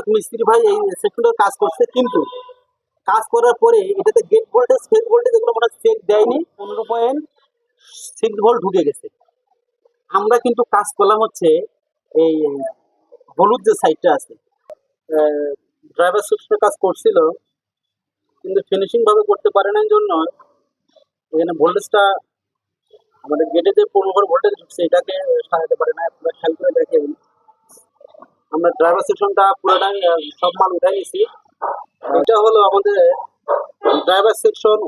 এক মিস্ত্রি ভাই, এই সেকশনটার কাজ করছে, কিন্তু কাজ করার পরে এটাতে গেট ভোল্টেজ ফেজ ভোল্টেজ এগুলো মনে চেক দেয়নি। পনেরো পয়েন্ট সিক্স ভোল্ট ঢুকে গেছে। আমরা কিন্তু কাজ করলাম হচ্ছে এই, হলুদ যে সাইডটা আছে ড্রাইভার সেকশনের কাজ করছিল, কিন্তু ফিনিশিং ভাবে করতে পারে না জন্য এখানে ভোল্টেজটা আমাদের গেটে যে পনেরো ভোল্টেজ ঢুকছে, এটাকে সারাতে পারে না আপনারা খেয়াল করে দেখেন। আমরা ড্রাইভার সেকশনটা পুরোটাই সব মাল উঠাই নিয়েছি এটা হলো আমাদের ড্রাইভার সেকশন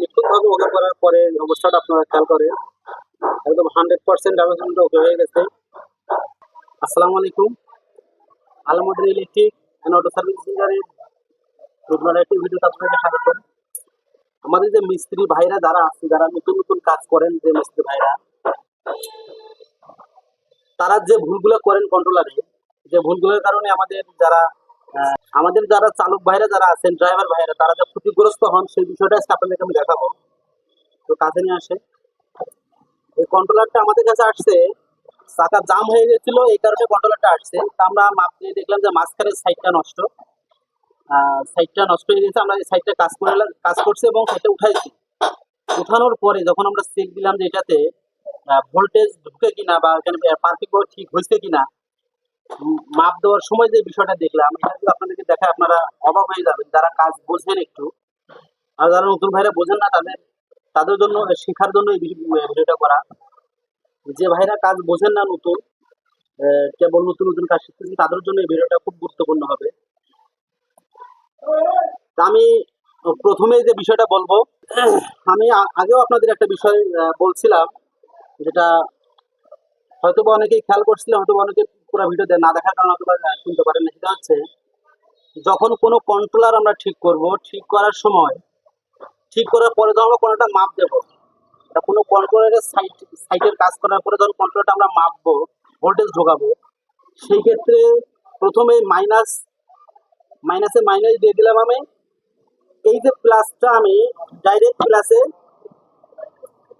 নিখুঁতভাবে ওকে করার পরে অবস্থাটা আপনারা খেয়াল করেন। একদম হান্ড্রেড পার্সেন্ট ড্রাইভার সেকশনটা ওকে হয়ে গেছে। আসসালামু আলাইকুম। Alamdin electric and auto service সেন্টারের নতুন একটি ভিডিওতে আপনাকে স্বাগতম। আমাদের যে মিস্ত্রি ভাইরা যারা আছে, যারা নতুন নতুন কাজ করেন যে মিস্ত্রি ভাইরা, তারা যে ভুলগুলো করেন কন্ট্রোলারে যে ভুলগুলোর কারণে আমাদের যারা আমাদের যারা চালক ভাইরা যারা আছেন ড্রাইভার ভাইরা, তারা যে ক্ষতিগ্রস্ত হন, সেই বিষয়টা আপনাদেরকে আমি দেখাবো। তো কাছে নিয়ে আসে। এই কন্ট্রোলারটা আমাদের কাছে আসছে, চাকা জাম হয়ে গেছিল, এই কারণে কন্ট্রোলারটা আসছে। তা আমরা মাপ দিয়ে দেখলাম যে মাঝখানের সাইডটা নষ্ট। সাইডটা নষ্ট হয়ে গেছে, আমরা এই সাইডটা কাজ করে কাজ করছি এবং সেটা উঠাইছি। উঠানোর পরে যখন আমরা চেক দিলাম যে এটাতে ভোল্টেজ ঢুকে কিনা বা এখানে পার্কিং ঠিক হয়েছে কিনা মাপ দেওয়ার সময় যে বিষয়টা দেখলাম, এটা আপনাদেরকে দেখে আপনারা অবাক হয়ে যাবেন, যারা কাজ বোঝেন একটু। আর যারা নতুন ভাইরা বোঝেন না তাদের তাদের জন্য শেখার জন্য এই ভিডিও- ভিডিওটা করা। যে ভাইরা কাজ বোঝেন না নতুন কেবল নতুন নতুন কাজ শিখতেছেন তাদের জন্য এই ভিডিওটা খুব গুরুত্বপূর্ণ হবে। আমি প্রথমে যে বিষয়টা বলব, আমি আগেও আপনাদের একটা বিষয় বলছিলাম, যেটা হয়তো অনেকেই খেয়াল করছিলেন হয়তো অনেকে পুরো ভিডিও না দেখার কারণে হয়তো বা, আহ, শুনতে পারেন সেটা হচ্ছে যখন কোনো কন্ট্রোলার আমরা ঠিক করব ঠিক করার সময় ঠিক করার পরে যখন আমরা কোনো একটা মাপ দেবো। কোনো কন্ট্রোলারের সাইট সাইটের কাজ করার পরে যখন কন্ট্রোলারটা আমরা মাপবো ভোল্টেজ ঢোকাবো। সেই ক্ষেত্রে প্রথমে মাইনাস মাইনাসে মাইনাস দিয়ে দিলাম আমি। এই যে প্লাসটা আমি ডাইরেক্ট প্লাসে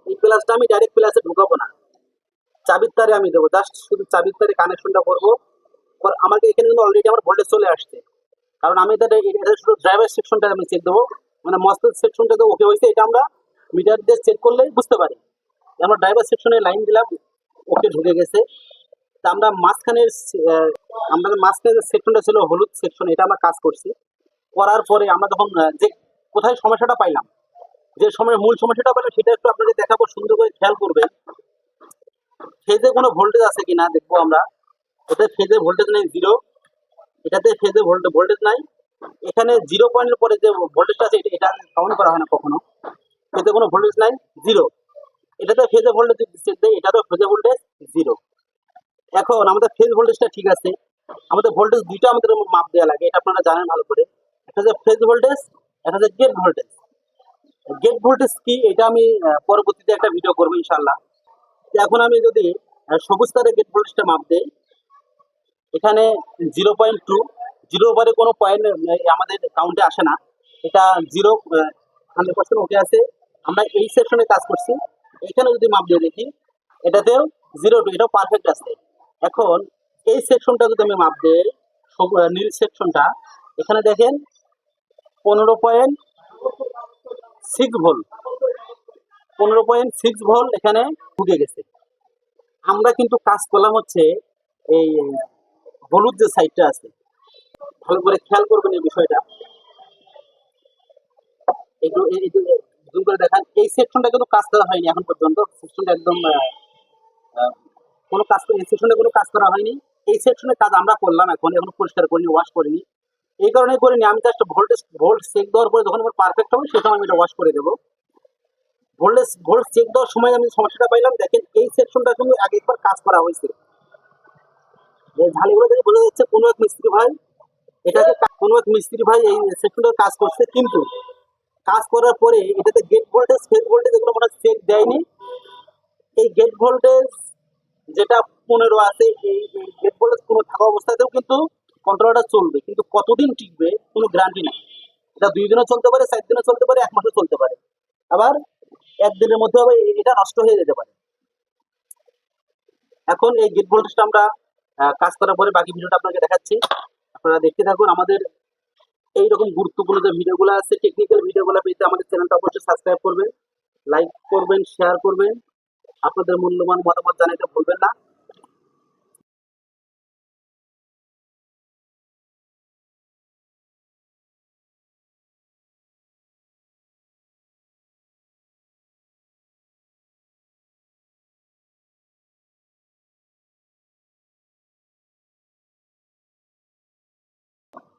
এই প্লাসটা আমি ডাইরেক্ট প্লাসে ঢুকাবো না। চাবির তারে আমি দেবো। জাস্ট শুধু চাবির তারে কানেকশনটা করব। আমাকে এখানে কিন্তু অলরেডি আমার ভোল্টেজ চলে আসছে। কারণ আমি এটা শুধু ড্রাইভার সেকশনটা আমি চেক দেবো। মানে মস্তের সেকশনটা তো ওকে হয়েছে এটা আমরা মিটার দিয়ে চেক করলেই বুঝতে পারি। আমরা ড্রাইভার সেকশনে লাইন দিলাম ওকে ঢুকে গেছে। তা আমরা মাঝখানের আমাদের মাঝখানে যে সেকশনটা ছিল হলুদ সেকশন এটা আমরা কাজ করছি। করার পরে আমরা আহ, যে কোথায় সমস্যাটা পাইলাম যে সময় মূল সমস্যাটা পাইলাম সেটা একটু আপনাদের দেখাবো সুন্দর করে খেয়াল করবেন। ফেজে কোনো ভোল্টেজ আছে কিনা দেখব আমরা। ওতে ফেজে ভোল্টেজ নেই জিরো এটাতে ফেজে ভোল্টেজ ভোল্টেজ নাই। এখানে জিরো পয়েন্টের পরে যে ভোল্টেজটা আছে, এটা- কাউন্ট করা হয় না কখনো। ফেজে কোনো ভোল্টেজ নাই জিরো এটাতে ফেজে ভোল্টেজ দেয় এটাতেও ফেজে ভোল্টেজ জিরো এখন আমাদের ফেজ ভোল্টেজটা ঠিক আছে। আমাদের ভোল্টেজ দুইটা আমাদের মাপ দেওয়া লাগে, এটা আপনারা জানেন ভালো করে। একটা হচ্ছে ফেজ ভোল্টেজ একটা গেট ভোল্টেজ গেট ভোল্টেজ কি? এটা আমি পরবর্তীতে একটা ভিডিও করব ইনশাল্লাহ এখন আমি যদি সবুজ তারে গেট ভোল্টেজটা মাপ দেই, এখানে জিরো পয়েন্ট টু জিরো ওভারে কোনো পয়েন্ট আমাদের কাউন্টে আসে না। এটা জিরো হান্ড্রেড পার্সেন্ট ওকে আছে। আমরা এই সেকশনে কাজ করছি। এখানে যদি মাপ দিয়ে দেখি এটাতেও জিরো টু এটাও পারফেক্ট আছে। এখন এই সেকশনটা যদি আমি মাপ দিই নীল সেকশনটা এখানে দেখেন, পনেরো পয়েন্ট সিক্স ভোল্ট পনেরো পয়েন্ট সিক্স ভোল্ট এখানে ঢুকে গেছে। আমরা কিন্তু কাজ করলাম হচ্ছে এই হলুদ যে সাইডটা আছে। ভালো করে খেয়াল করবেন এই বিষয়টা। একটু জুম করে দেখান। এই সেকশনটা কিন্তু কাজ করা হয়নি এখন পর্যন্ত। সেকশনটা একদম কোনো কাজ এই কোনো কাজ করা হয়নি। এই সেকশনের কাজ আমরা করলাম এখন এখন পরিষ্কার করিনি ওয়াশ করিনি। এই কারণে করিনি। আমি জাস্ট ভোল্টেজ ভোল্ট চেক দেওয়ার পরে যখন আমার পারফেক্ট হবে সেই সময় আমি এটা ওয়াশ করে দেবো। ভোল্টেজ ভোল্ট চেক দেওয়ার সময় আমি সমস্যাটা পাইলাম। দেখেন এই সেকশনটা কিন্তু আগে একবার কাজ করা হয়েছে। ঝালিগুলো থেকে বোঝা যাচ্ছে কোনো এক মিস্ত্রি ভাই এটাকে কোনো এক মিস্ত্রি ভাই এই সেকশনটার কাজ করছে, কিন্তু কাজ করার পরে এটাতে গেট ভোল্টেজ ফেজ ভোল্টেজ এগুলো মনে চেক দেয়নি। এই গেট ভোল্টেজ যেটা পনেরো আছে, এই গেট ভোল্টেজ কোনো থাকা অবস্থাতেও কিন্তু কন্ট্রোলটা চলবে। কিন্তু কতদিন টিকবে কোনো গ্যারান্টি নেই। এটা দুই দিনও চলতে পারে, চার দিনও চলতে পারে, এক মাসও চলতে পারে। আবার একদিনের মধ্যে এটা নষ্ট হয়ে যেতে পারে। এখন এই গেট ভোল্টেজটা আমরা কাজ করার পরে বাকি ভিডিওটা আপনাকে দেখাচ্ছি। আপনারা দেখতে থাকুন, আমাদের এই রকম গুরুত্বপূর্ণ যে ভিডিওগুলো আছে টেকনিক্যাল ভিডিওগুলো পেতে আমাদের চ্যানেলটা অবশ্যই সাবস্ক্রাইব করবেন লাইক করবেন শেয়ার করবেন। আপনাদের মূল্যবান মতামত জানাতে ভুলবেন না।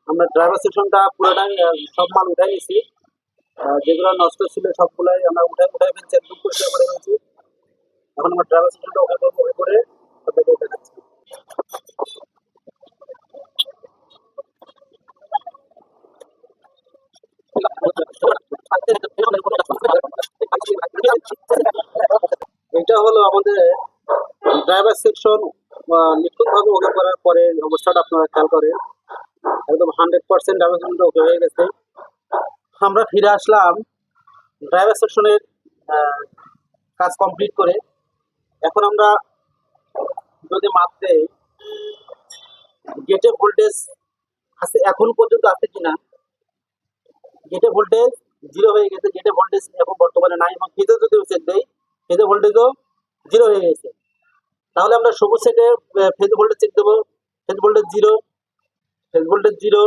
আমরা ড্রাইভার সেকশনটা পুরোটাই সব মাল উঠাই নিয়েছি যেগুলো নষ্ট ছিল সবগুলাই আমরা উঠাই উঠাই ফেলছি এখন আমরা ড্রাইভার সেকশনটা ওকে করব করে দেখাচ্ছি। এটা হলো আমাদের ড্রাইভার সেকশন নিখুঁতভাবে ওকে করার পরে অবস্থাটা আপনারা খেয়াল করেন। একদম হান্ড্রেড পার্সেন্ট ড্রাইভার সেকশনটা ওকে হয়ে গেছে। আমরা ফিরে আসলাম ড্রাইভার সেকশনের কাজ কমপ্লিট করে। এখন আমরা যদি মাপতে গেটে ভোল্টেজ আছে এখন পর্যন্ত আছে কিনা? গেটে ভোল্টেজ জিরো হয়ে গেছে গেটে ভোল্টেজ এখন বর্তমানে নাই। এবং ফিতে যদি চেক দেই ফেজে ভোল্টেজও জিরো হয়ে গেছে। তাহলে আমরা সবুজ সেটে ফেজ ভোল্টেজ চেক দেবো। Phase voltage zero phase voltage zero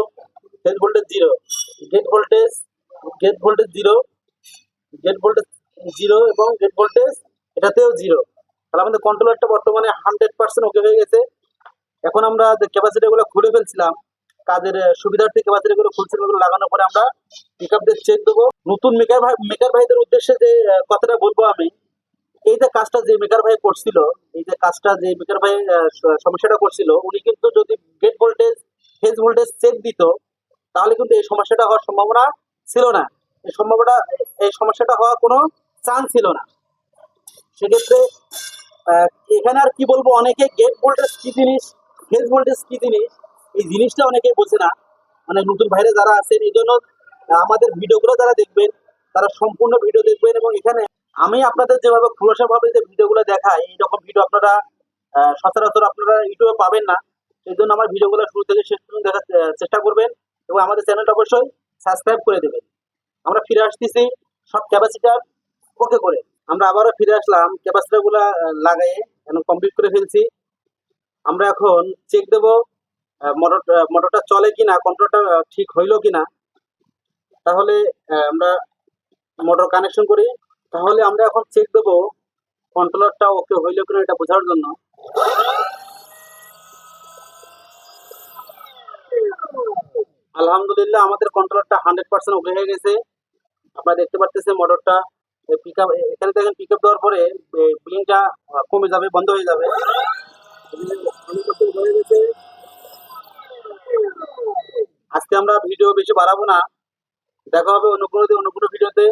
phase voltage zero gate voltage gate voltage zero gate voltage zero এবং গেট ভোল্টেজ এটাতেও জিরো তাহলে আমাদের কন্ট্রোলারটা বর্তমানে হান্ড্রেড পার্সেন্ট ওকে হয়ে গেছে। এখন আমরা যে ক্যাপাসিটিগুলো খুলে ফেলছিলাম, কাজের সুবিধার্থে ক্যাপাসিটিগুলো খুলছিলাম ওগুলো লাগানোর পরে আমরা পিক আপ চেক দেবো। নতুন মেকার ভাই মেকার ভাইদের উদ্দেশ্যে যে কথাটা বলব আমি, এই যে কাজটা যে মেকার ভাই করছিল, এই যে কাজটা যে মেকার ভাই সমস্যাটা করছিল, উনি কিন্তু যদি gate voltage phase voltage check দিত, তাহলে কিন্তু এই সমস্যাটা হওয়ার সম্ভাবনা ছিল না। এই সম্ভাবনা, এই সমস্যাটা হওয়ার কোনো চান্স ছিল না। সেক্ষেত্রে এখানে আর কি বলব, অনেকে গেট ভোল্টেজ কি জিনিস ফেজ ভোল্টেজ কি জিনিস, এই জিনিসটা অনেকে বোঝে না। মানে নতুন ভাইরে যারা আছেন, এই জন্য আমাদের ভিডিওগুলো যারা দেখবেন, তারা সম্পূর্ণ ভিডিও দেখবেন এবং এখানে আমি আপনাদের যেভাবে খোলসাভাবে যে ভিডিওগুলো দেখাই, এইরকম ভিডিও আপনারা সচরাচর আপনারা ইউটিউবে পাবেন না। সেই জন্য আমার ভিডিওগুলো শুরু থেকে শেষ পর্যন্ত দেখার চেষ্টা করবেন এবং আমাদের চ্যানেলটা অবশ্যই সাবস্ক্রাইব করে দেবেন। আমরা ফিরে আসতেছি সব ক্যাপাসিটার ওকে করে। আমরা আবারও ফিরে আসলাম ক্যাপাসিটারগুলা লাগাই এখন কমপ্লিট করে ফেলছি। আমরা এখন চেক দেব মোটর মোটরটা চলে কিনা কন্ট্রোলটা ঠিক হইল কিনা। তাহলে আমরা মোটর কানেকশন করি। তাহলে আমরা এখন চেক দেবো কন্ট্রোলারটা ওকে হইল কিনা এটা বোঝার জন্য। আলহামদুলিল্লাহ, আমাদের কন্ট্রোলারটা হান্ড্রেড পার্সেন্ট ওকে হয়ে গেছে। আপনারা দেখতে পাচ্ছেন মোটরটা পিক আপ এখানে দেখেন পিক আপ দেওয়ার পরে বিলিংটা কমে যাবে, বন্ধ হয়ে যাবে। আজকে আমরা ভিডিও বেশি বাড়াবো না। দেখা হবে অন্য কোনো অন্য কোনো ভিডিওতে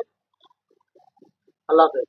আল্লাহ হাফেজ।